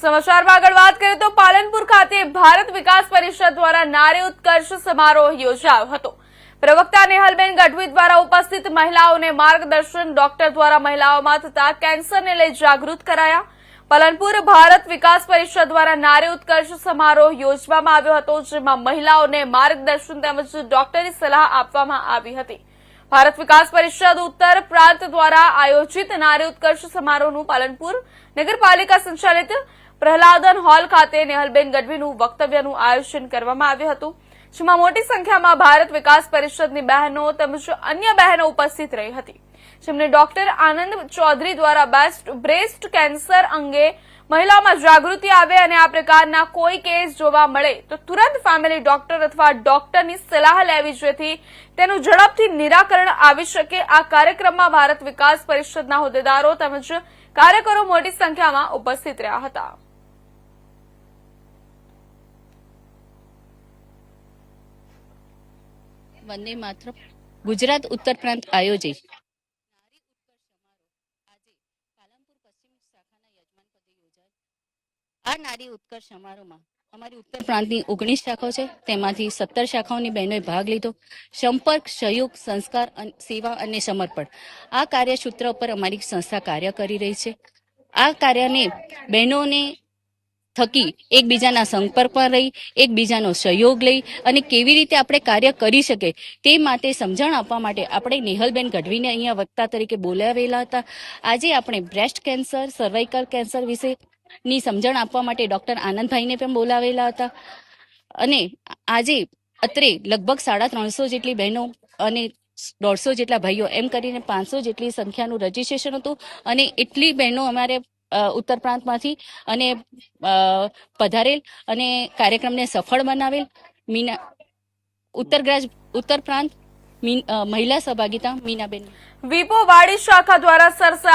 સમાચારમાં આગળ વાત કરીએ તો પાલનપુર ખાતે ભારત વિકાસ પરિષદ દ્વારા નારી ઉત્કર્ષ સમારોહ યોજાયો હતો. પ્રવક્તા નેહલબેન ગઢવી દ્વારા ઉપસ્થિત મહિલાઓને માર્ગદર્શન ડોક્ટર દ્વારા મહિલાઓમાં થતા કેન્સરને લઈ જાગૃત કરાયા. પાલનપુર ભારત વિકાસ પરિષદ દ્વારા નારી ઉત્કર્ષ સમારોહ યોજવામાં આવ્યો હતો, જેમાં મહિલાઓને માર્ગદર્શન તેમજ ડોક્ટરી સલાહ આપવામાં આવી હતી. ભારત વિકાસ પરિષદ ઉત્તર પ્રાંત દ્વારા આયોજિત નારી ઉત્કર્ષ સમારોહનું પાલનપુર નગરપાલિકા સંચાલિત પ્રહલાદન હોલ ખાતે નેહલબેન ગઢવીનું વક્તવ્યનું આયોજન કરવામાં આવ્યું હતું, જેમાં મોટી સંખ્યામાં ભારત વિકાસ પરિષદની બહેનો તેમજ અન્ય બહેનો ઉપસ્થિત રહી હતી. જેમને ડોક્ટર આનંદ ચૌધરી દ્વારા બેસ્ટ બ્રેસ્ટ કેન્સર અંગે મહિલાઓમાં જાગૃતિ આવે અને આ પ્રકારના કોઈ કેસ જોવા મળે તો તુરંત ફેમિલી ડોક્ટર અથવા ડોક્ટરની સલાહ લેવી જેથી તેનું ઝડપથી નિરાકરણ આવી શકે. આ કાર્યક્રમમાં ભારત વિકાસ પરિષદના હોદ્દેદારો તેમજ કાર્યકરો મોટી સંખ્યામાં ઉપસ્થિત રહ્યા હતા. વંદે માત્ર ગુજરાત ઉત્તર પ્રાંત આયોજિત. આ નારી ઉત્કર્ષ સમારોહમાં અમારી ઉત્તર પ્રાંતની ઓગણીસ શાખાઓ છે. તેમાંથી સત્તર શાખાઓની બહેનોએ ભાગ લીધો. સંપર્ક સહયોગ સંસ્કાર અન- સેવા અને સમર્પણ. આ કાર્યસૂત્ર ઉપર અમારી સંસ્થા કાર્ય કરી રહી છે. આ કાર્યને બહેનોને થકી એકબીજાના સંપર્કમાં રહી, એકબીજાનો સહયોગ લઈ અને કેવી રીતે આપણે કાર્ય કરી શકે તે માટે સમજણ આપવા માટે આપણે નેહલબેન ગઢવીને અહીંયા વક્તા તરીકે બોલાવેલા હતા. આજે આપણે બ્રેસ્ટ કેન્સર, સર્વાઇકલ કેન્સર વિશેની સમજણ આપવા માટે ડૉક્ટર આનંદભાઈને પણ બોલાવેલા હતા. અને આજે અત્રે લગભગ સાડા ત્રણસો જેટલી બહેનો અને દોઢસો જેટલા ભાઈઓ એમ કરીને પાંચસો જેટલી સંખ્યાનું રજીસ્ટ્રેશન હતું અને એટલી બહેનો અમારે ઉત્તર પ્રાંતમાંથી અને પધારેલ અને કાર્યક્રમને સફળ બનાવેલ મીના ઉત્તરગ્રાજ ઉત્તર પ્રાંત મહિલા સહભાગિતા મીનાબેન. વિપો વાડી શાખા દ્વારા સરસા